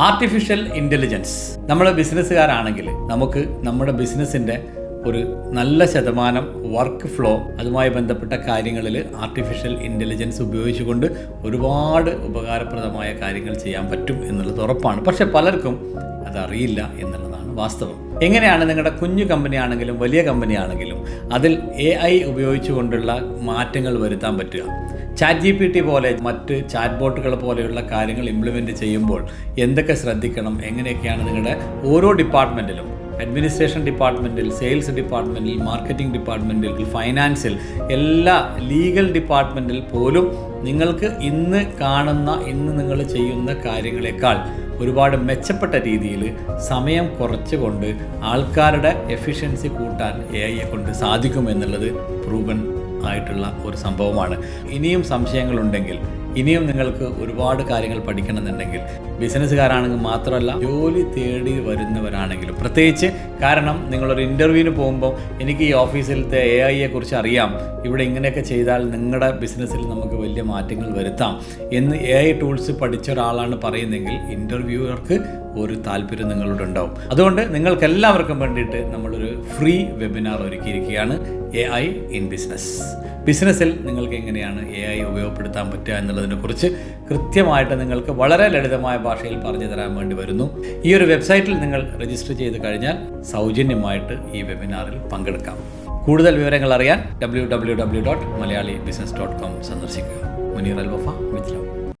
Artificial intelligence നമ്മൾ ബിസിനസ്സുകാരാണെങ്കിൽ നമുക്ക് നമ്മുടെ ബിസിനസ്സിന്റെ ഒരു നല്ല ശതമാനം വർക്ക് ഫ്ലോ അതുമായി ബന്ധപ്പെട്ട കാര്യങ്ങളിൽ ആർട്ടിഫിഷ്യൽ ഇന്റലിജൻസ് ഉപയോഗിച്ചുകൊണ്ട് ഒരുപാട് ഉപകാരപ്രദമായ കാര്യങ്ങൾ ചെയ്യാൻ പറ്റും എന്നുള്ളത് ഉറപ്പാണ്. പക്ഷെ പലർക്കും അതറിയില്ല എന്നുള്ളതാണ് വാസ്തവം. എങ്ങനെയാണ് നിങ്ങളുടെ കുഞ്ഞു കമ്പനിയാണെങ്കിലും വലിയ കമ്പനിയാണെങ്കിലും അതിൽ എ ഐ ഉപയോഗിച്ചുകൊണ്ടുള്ള മാറ്റങ്ങൾ വരുത്താൻ പറ്റുക? ചാറ്റ് ജി പി ടി പോലെ മറ്റ് ചാറ്റ് ബോട്ടുകൾ പോലെയുള്ള കാര്യങ്ങൾ ഇംപ്ലിമെന്റ് ചെയ്യുമ്പോൾ എന്തൊക്കെ ശ്രദ്ധിക്കണം എങ്ങനെയൊക്കെയാണ് നിങ്ങളുടെ ഓരോ ഡിപ്പാർട്ട്മെന്റിലും അഡ്മിനിസ്ട്രേഷൻ ഡിപ്പാർട്ട്മെന്റിൽ സെയിൽസ് ഡിപ്പാർട്ട്മെന്റിൽ മാർക്കറ്റിംഗ് ഡിപ്പാർട്ട്മെന്റിൽ ഫൈനാൻസിൽ എല്ലാ ലീഗൽ ഡിപ്പാർട്ട്മെന്റിൽ പോലും നിങ്ങൾക്ക് ഇന്ന് കാണുന്ന ഇന്ന് നിങ്ങൾ ചെയ്യുന്ന കാര്യങ്ങളെക്കാൾ ഒരുപാട് മെച്ചപ്പെട്ട രീതിയിൽ സമയം കുറച്ചുകൊണ്ട് ആൾക്കാരുടെ എഫിഷ്യൻസി കൂട്ടാൻ എ ഐയെ കൊണ്ട് സാധിക്കുമെന്നുള്ളത് പ്രൂവൻ ആയിട്ടുള്ള ഒരു സംഭവമാണ്. ഇനിയും സംശയങ്ങളുണ്ടെങ്കിൽ ഇനിയും നിങ്ങൾക്ക് ഒരുപാട് കാര്യങ്ങൾ പഠിക്കണമെന്നുണ്ടെങ്കിൽ ബിസിനസ്സുകാരാണെങ്കിൽ മാത്രമല്ല ജോലി തേടി വരുന്നവരാണെങ്കിലും. പ്രത്യേകിച്ച് കാരണം നിങ്ങളൊരു ഇന്റർവ്യൂവിന് പോകുമ്പോൾ എനിക്ക് ഈ ഓഫീസിലത്തെ എ ഐയെ കുറിച്ച് അറിയാം. ഇവിടെ ഇങ്ങനെയൊക്കെ ചെയ്താൽ നിങ്ങളുടെ ബിസിനസ്സിൽ നമുക്ക് വലിയ മാറ്റങ്ങൾ വരുത്താം എന്ന് എ ഐ ടൂൾസ് പഠിച്ച ഒരാളാണ് പറയുന്നതെങ്കിൽ ഇന്റർവ്യൂവർക്ക് ഒരു താല്പര്യം നിങ്ങളോട് ഉണ്ടാവും അതുകൊണ്ട് നിങ്ങൾക്കെല്ലാവർക്കും വേണ്ടിയിട്ട് നമ്മളൊരു ഫ്രീ വെബിനാർ ഒരുക്കിയിരിക്കുകയാണ്. എ ഐ ഇൻ ബിസിനസ് ബിസിനസ്സിൽ നിങ്ങൾക്ക് എങ്ങനെയാണ് എ ഐ ഉപയോഗപ്പെടുത്താൻ പറ്റുക എന്നുള്ളതിനെക്കുറിച്ച് കൃത്യമായിട്ട് നിങ്ങൾക്ക് വളരെ ലളിതമായ ഭാഷയിൽ പറഞ്ഞു തരാൻ വേണ്ടി വരുന്നു. ഈ ഒരു വെബ്സൈറ്റിൽ നിങ്ങൾ രജിസ്റ്റർ ചെയ്ത് കഴിഞ്ഞാൽ സൗജന്യമായിട്ട് ഈ വെബിനാറിൽ പങ്കെടുക്കാം. കൂടുതൽ വിവരങ്ങൾ അറിയാൻ W W W dot Malayali business dot com സന്ദർശിക്കുക. മുനീർ അൽ വഫ ലവ്